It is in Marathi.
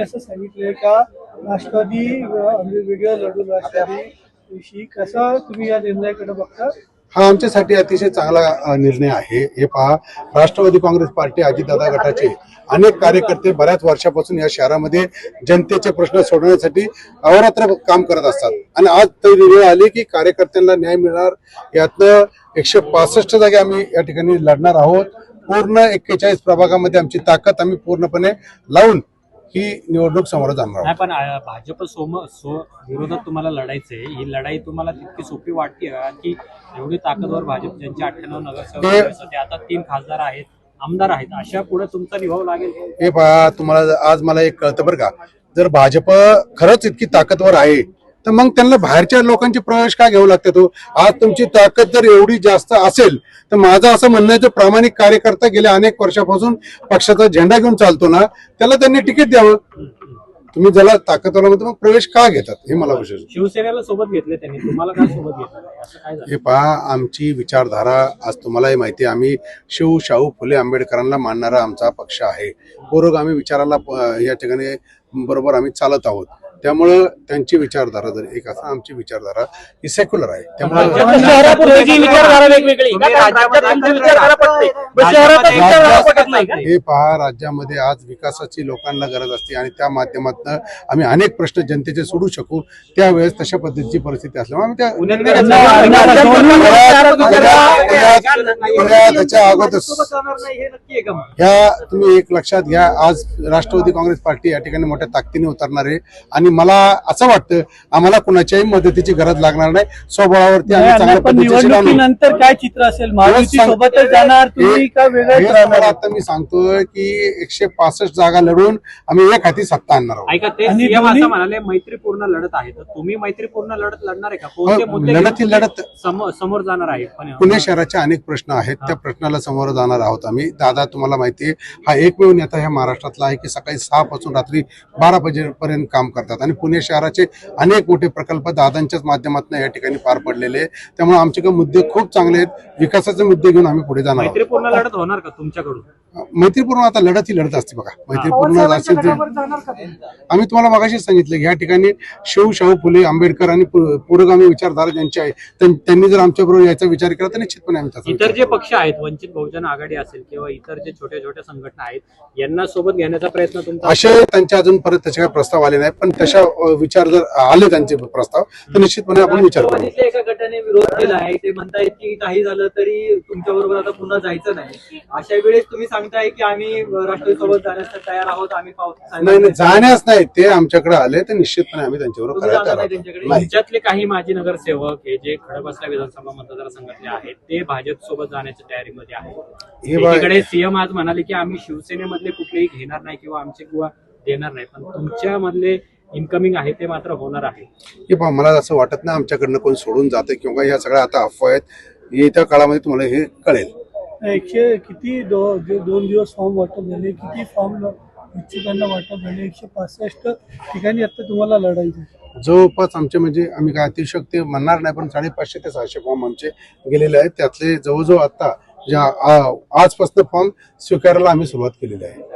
असं सांगितलंय का राष्ट्रवादी आम्ही वेगळं लढू राष्ट्रवादी कसा तुम्ही या निर्णयाकडे बघता? हा आमच्यासाठी अतिशय चांगला निर्णय आहे. हे पहा राष्ट्रवादी काँग्रेस पार्टी अजितदादा गटाचे अनेक कार्यकर्ते बऱ्याच वर्षापासून या शहरामध्ये जनतेचे प्रश्न सोडवण्यासाठी अहोरात्र काम करत असतात. आणि आज तरी वेळ आली की कार्यकर्त्यांना न्याय मिळणार. यातनं एकशे पासष्ट जागे आम्ही या ठिकाणी लढणार आहोत. पूर्ण एक्केचाळीस प्रभागामध्ये आमची ताकद आम्ही पूर्णपणे लावून ही निवडणूक समोर जाणार नाही पण आ, भाजप सोम सो विरोधात तुम्हाला लढायचंय. ही लढाई तुम्हाला तितकी सोपी वाटते का? की एवढी ताकदवर भाजप ज्यांचे अठ्ठ्याण्णव नगरसेवक ते- आहेत, ते आता तीन खासदार आहेत आमदार आहेत. अशा पुढे तुमचा निभाव लागेल हे पहा तुम्हाला आज मला एक कळतं बरं का. जर भाजप खरंच इतकी ताकदवर आहे तर मग त्यांना बाहेरच्या लोकांचे प्रवेश का घ्यावं लागते तो? आज तुमची ताकद जर एवढी जास्त असेल तर माझं असं म्हणणं आहे जो प्रामाणिक कार्यकर्ता गेल्या अनेक वर्षापासून पक्षाचा झेंडा घेऊन चालतो ना त्याला त्यांनी तिकीट द्यावं. तुम्ही ज्याला ताकदवाला म्हणतो मग प्रवेश का घेतात? हे मला विशेष शिवसेनेला सोबत घेतले त्यांनी तुम्हाला सोबत घेतलं हे पहा आमची विचारधारा आज तुम्हालाही माहिती आहे आम्ही शिव शाहू फुले आंबेडकरांना मानणारा आमचा पक्ष आहे. पुरोगामी विचाराला अ, या ठिकाणी बरोबर आम्ही चालत आहोत. त्यामुळं त्यांची विचारधारा जर एक असं आमची विचारधारा ही सेक्युलर आहे. त्यामुळे शहरापुरती विचारधारा वेगवेगळी राज्यात तुमची विचारधारा पटते पण शहरात विचारधारा पटत नाही का? हे पहा राज्यामध्ये आज विकासाची लोकांना गरज असते आणि त्या माध्यमातून आम्ही अनेक प्रश्न जनतेचे सोडू शकू. त्यावेळेस तशा पद्धतीची परिस्थिती असल्यामुळे आम्ही त्या पुण्यात त्याच्या अगोदर ह्या तुम्ही एक लक्षात घ्या आज राष्ट्रवादी काँग्रेस पार्टी या ठिकाणी मोठ्या ताकदीने उतरणार आहे. आणि मला असं वाटतं आम्हाला कुणाच्याही मदतीची गरज लागणार नाही. स्वबळावरती. निवडणुकीनंतर काय चित्र असेल? सोबतच जाणार तुम्ही का वेगळेच तुम्हाला राहणार आता मी सांगतोय की एकशे पासष्ट जागा लढून आम्ही एक हाती सत्ता आणणार आहोत. म्हणाले मैत्रीपूर्ण लढत आहे. तर तुम्ही मैत्रीपूर्ण लढत लढणार आहे का? हो, लढत ही लढत- समोर समोर जाणार आहे? पण पुणे शहराचे अनेक प्रश्न आहेत त्या प्रश्नाला समोर जाणार आहोत आम्ही. दादा तुम्हाला माहिती आहे हा एकमेव नेता ह्या महाराष्ट्रातला आहे की सकाळी सहा पासून रात्री बारा वाजेपर्यंत काम करतात. आणि पुणे शहराचे अनेक मोठे प्रकल्प दादांच्याच माध्यमातून या ठिकाणी पार पडलेले आहे त्यामुळे आमचे मुद्दे खूप चांगले आहेत. विकासाचे मुद्दे घेऊन आम्ही पुढे जाणार आहोत. मैत्रीपूर्ण लढत होणार का तुमच्याकडून? मैत्रीपूर्ण आता लढत ही. लढत असते बघा मैत्रीपूर्ण आम्ही तुम्हाला मगाशीच सांगितलं की या ठिकाणी शिव शाहू फुले आंबेडकर आणि पु- पुरोगामी विचारधारा ज्यांची आहे त्यां- त्यांनी जर आमच्याबरोबर याचा विचार केला तर निश्चितपणे आम्ही त्याचा इतर जे. पक्ष आहेत वंचित बहुजन आघाडी असेल किंवा इतर जे छोट्या छोट्या संघटना आहेत यांना सोबत घेण्याचा प्रयत्न तुमचा असे त्यांच्या अजून परत त्याचे काही प्रस्ताव आले नाही पण तशा विचार जर आले त्यांचे प्रस्ताव तर निश्चितपणे आपण विचार करू एका गटाने विरोध केला आहे ते म्हणतायत की काही झालं तरी तुमच्या बरोबर आता पुन्हा जायचं नाही अशा वेळेस तुम्ही सांगताय की आम्ही राष्ट्रवादी सोबत जाण्यासाठी तयार आहोत आम्ही पाव- नाही नाही जाण्यास नाही ते आमच्याकडे आले तर निश्चितपणे आम्ही त्यांच्याबरोबर करायला. त्यांच्याकडे? तुमच्यातले काही माजी नगरसेवक हे जे खडकवासला विधानसभा मतदारसंघातले आहेत ते भाजप सोबत जाण्याच्या तयारीमध्ये हे बघा- एकीकडे सीएम आज म्हणाले की आम्ही शिवसेनेमधले कुठलेही घेणार नाही किंवा आमचे किंवा देणार नाही पण तुमच्या मधले इन्कमिंग आहे ते मात्र होणार आहे. हे पहा मला असं वाटत नाही आमच्याकडनं कोण सोडून जाते किंवा ह्या सगळ्या आता अफवा आहेत. येत्या काळामध्ये तुम्हाला हे कळेल. एकशे किती दो- दोन दिवस फॉर्म वाटप झाले किती फॉर्म इच्छुकांना वाटप झाले एकशे पासष्ट ठिकाणी आता तुम्हाला लढायचं आहे. जवळपास आमचे म्हणजे आम्ही काय अतिशक्ती म्हणणार नाही पण साडेपाचशे ते सहाशे फॉर्म आमचे गेलेले आहेत. त्यातले जवळजवळ आता ज्या आजपासून फॉर्म स्वीकारायला आम्ही सुरुवात केलेली आहे.